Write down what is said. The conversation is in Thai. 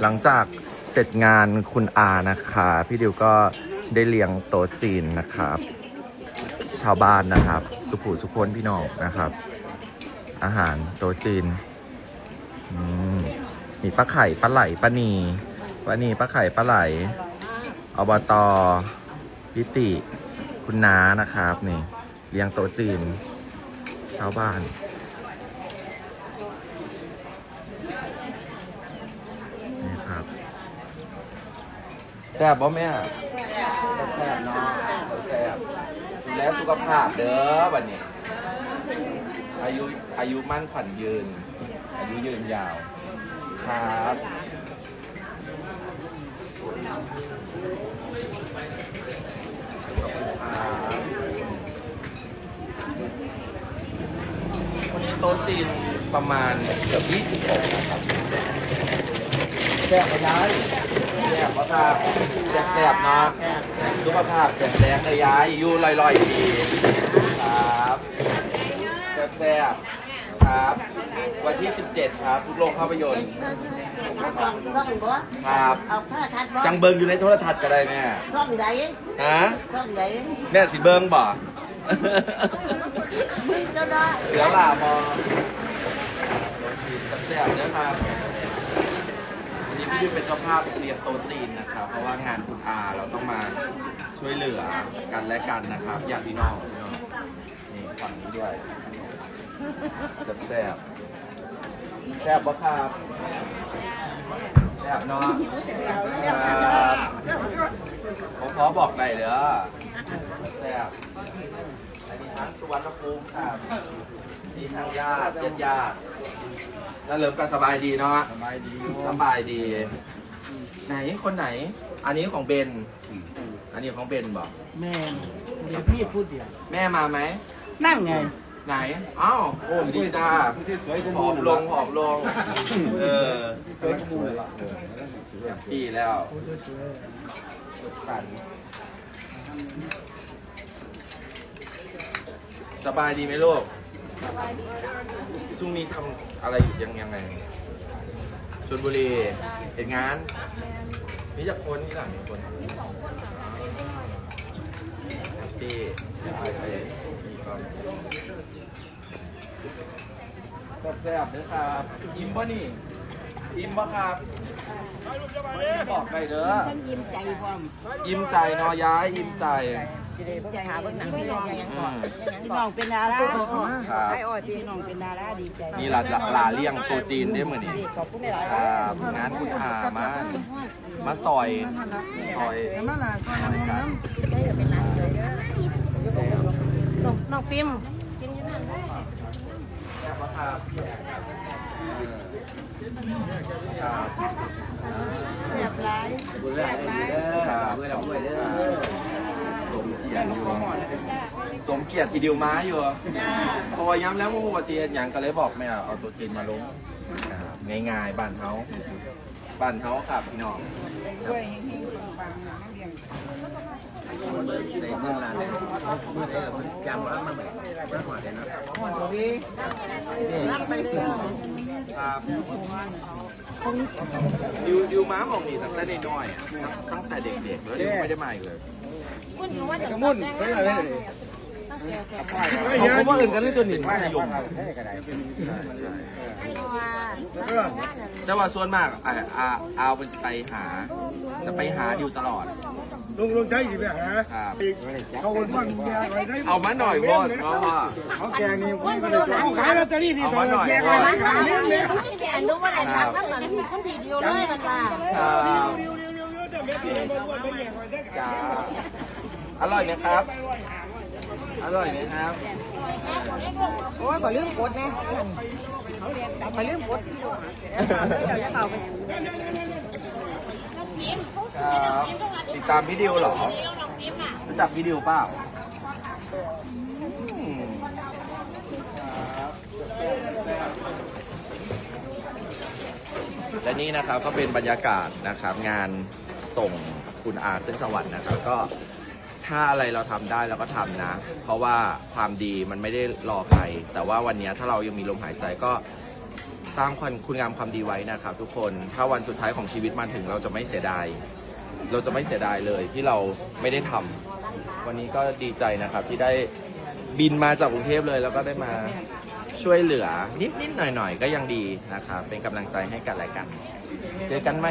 หลังจากเสร็จงานคุณอานะคะ พี่ดิวก็ได้เลี้ยงโต๊ะจีนนะครับ ชาวบ้านนะครับ สุขุสุคนพี่น้องนะครับ อาหารโต๊ะจีนมมีปลาไข่ปลาไหลปลานีปลานีปลาไข่ปลาไหลอบตพิติ คุณน้านะครับ นี่เลี้ยงโต๊ะจีน ชาวบ้านครับ แซ่บบ่แม่แซ่บเนาะแซ่บดูแลสุขภาพเด้อบัดนี้ อายุอายุมั่นขวัญยืน อายุยืนยาวครับวันนี้โต๊ะจีนประมาณเกือบ20องค์นะครับแซ่บไม่ย้า ยแซ่บเพราะถ้าแซ่บแซ่บๆเนาะสุขภาพแข็งแรงเลยย้ายอยู่ลอยๆดีครับแซ่บแซ่บๆครับ วันที่ 17 ครับ ทุกโรงภาพยนตร์เอากล่องกล่องบ่ครับเอาผ้าทัดบ่จังเบิงอยู่ในโทรทัศน์ก็ได้แม่กล่องใดฮะกล่องใดแม่สิเบิงบ่มึงก็ได้เหลือหลาพอแซ่บๆนะครับ วันนี้พี่เป็นเจ้าภาพเรียนโต๊ะจีนนะครับ เพราะว่างานคุณอาเราต้องมาช่วยเหลือกันและกันนะครับญาติพี่น้องพี่น้องนี่ฝั่งนี้ด้วยแซ่บๆแซ่บปะครับแซ่บเนาะครับผมขอบอกหน่อยเด้อแซ่บ อันนี้ทั้งสุวรรณภูมิครับนี่ทางญาติญาติญาติแล้วเริ่มก็สบายดีเนาะสบายดีสบายดี ไหนคนไหน อันนี้ของเบน อันนี้ของเบนบอกแม่เดี๋ยวพี่พูดเดียว แม่มาไหม นั่งไง ไหนเอ้าโอ้ดีจ้าสวยกว่าผอมลงผอมลง เออสวยกว่ามูเลยดีแล้วสัน สบายดีไหมลูกช่วงนี้ทำอะไรอยู่ยังยังไงชลบุรีเห็นงาน นี่จะคนที่หลังมีคนมีสองคนที่ไปไปมีก็แซ่บๆเด้อครับอิ่มป่ะนี่อิ่มป่ะครับบอกไปเด้อยิ้มใจพร้อมอิ่มใจเนาะย้ายอิ่มใจ ใจหาเบิ่งหนังพี่น้องอืมพี่น้องเป็นดาราครับ ไอ้อ้อยพี่น้องเป็นดาราดีใจนี่ลาลาเลี่ยงตัวจีนได้เหมือนนี่ขอบคุณหลายครับงานคุณอามามาซอยซอยซอยกันน้องปิมแซ่บปะครับครับแบบไรบุญแรกได้ดีเด้อครับ บุญแรกเด้อสมเกียรติอยู่สมเกียรติทีเดียวม้าอยู่พอย้ำแล้วว่าวันจีนอย่างก็เลยบอกแม่เอาตัวจีนมาลงง่ายๆบ้านเขาบ้านเขาครับพี่น้องในเมืองลานเมื่อใดเราจำว่ามันแบบมันหอดเลยนะนี่รับดิวดิวม้าของนี่ตั้งแต่น้อยตั้งแต่เด็กๆแล้วดิวไม่ได้มาอีกเลย คุณอยู่ว่าจะมุ่นเป็นอะไรเขาเขาว่าอื่นกันเรื่องตัวหนึ่งมัธยมแต่ว่าส่วนมากอ่าอาอาเป็นไปหา จะไปหาดิวตลอดลุงลงใช้สิไปหาครับเขาคนฟังยาอะไรได้เอามาหน่อยบอดเพราะว่าเขาแกงนี่เขาขายลอตเตอรี่นี่สองแกงอาอะไรมาหน่อยขายเนี่ยเนี่ยแกรู้ว่าอะไรทางนั้นคนทีเดียวเลยมันว่าครับ อร่อยนะครับ อร่อยนะครับ โอ้ยขอลืมกดนะขอลืมกดครับติดตามพี่ดิวเหรอรู้จักพี่ดิวเปล่าอืมและนี่นะครับก็เป็นบรรยากาศนะครับงานส่งคุณอาขึ้นสวรรค์นะครับก็ ถ้าอะไรเราทำได้เราก็ทำนะ เพราะว่าความดีมันไม่ได้รอใคร แต่ว่าวันนี้ถ้าเรายังมีลมหายใจก็สร้างคุณคุณงามความดีไว้นะครับทุกคน ถ้าวันสุดท้ายของชีวิตมาถึงเราจะไม่เสียดาย เราจะไม่เสียดายเลยที่เราไม่ได้ทำวันนี้ก็ดีใจนะครับที่ได้บินมาจากกรุงเทพเลยแล้วก็ได้มาช่วยเหลือนิดๆหน่อยๆ ก็ยังดีนะครับเป็นกำลังใจให้กันและกัน เจอกันไหม